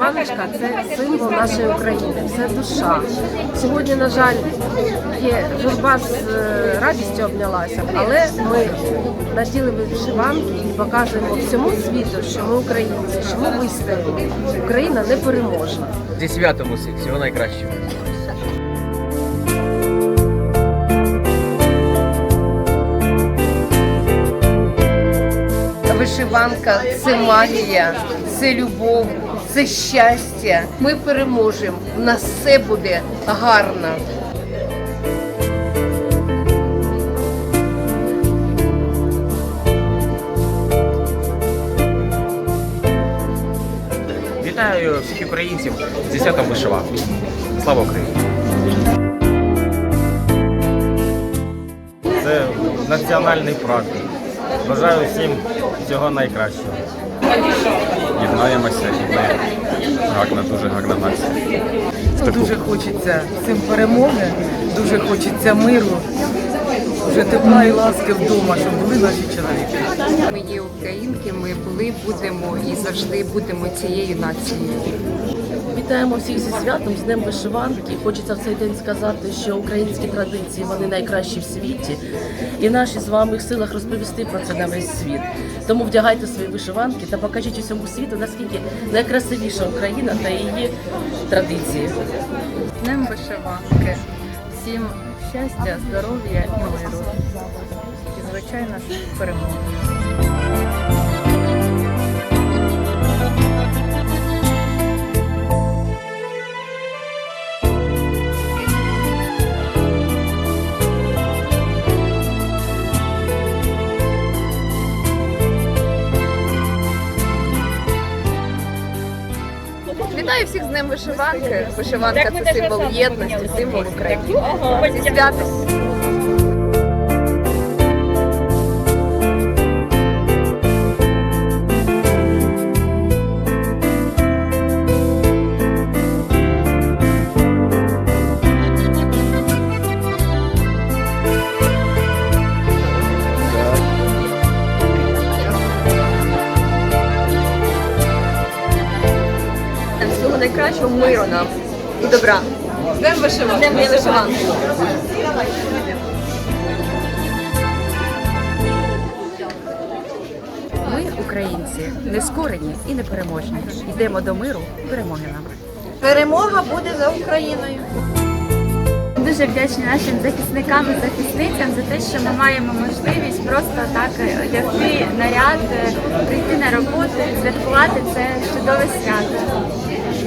вишиванка це символ нашої України, це душа. Сьогодні, на жаль, є журба з е, радістю обнялася, але ми наділи вишиванки і показуємо всьому світу, що ми українці, що ми вистоїмо. Україна непереможна. Зі святом усіх, всього найкращого. Вишиванка це магія, це любов, це щастя. Ми переможемо. У нас все буде гарно. Вітаю всіх українців святом вишиванки. Слава Україні! Це національний праздник. Бажаю всім всього найкращого. Єднаємося і ми гарна, дуже гарна нація. Таку... Дуже хочеться цим перемоги, дуже хочеться миру, вже тепла і ласки вдома, щоб були наші чоловіки. Ми є українки, ми були, будемо і завжди будемо цією нацією. Вітаємо всіх зі святом, з Днем вишиванки. Хочеться в цей день сказати, що українські традиції вони найкращі в світі, і наші з вами в силах розповісти про це на весь світ. Тому вдягайте свої вишиванки та покажіть усьому світу, наскільки найкрасивіша Україна та її традиції. Днем вишиванки. Всім щастя, здоров'я і миру. І, звичайно перемоги. Вітаю всіх з ним вишиванки. Вишиванка це символ єдності, символ України. Зі святом! Найкращого миру нам і добра. З Днем вишиванки! З Днем вишиванки! Ми, українці, нескорені і непереможні. Йдемо до миру, перемоги нам. Перемога буде за Україною. Дуже вдячні нашим захисникам і захисницям за те, що ми маємо можливість просто так одягти наряд, е, прийти на роботу, святкувати це чудове свято.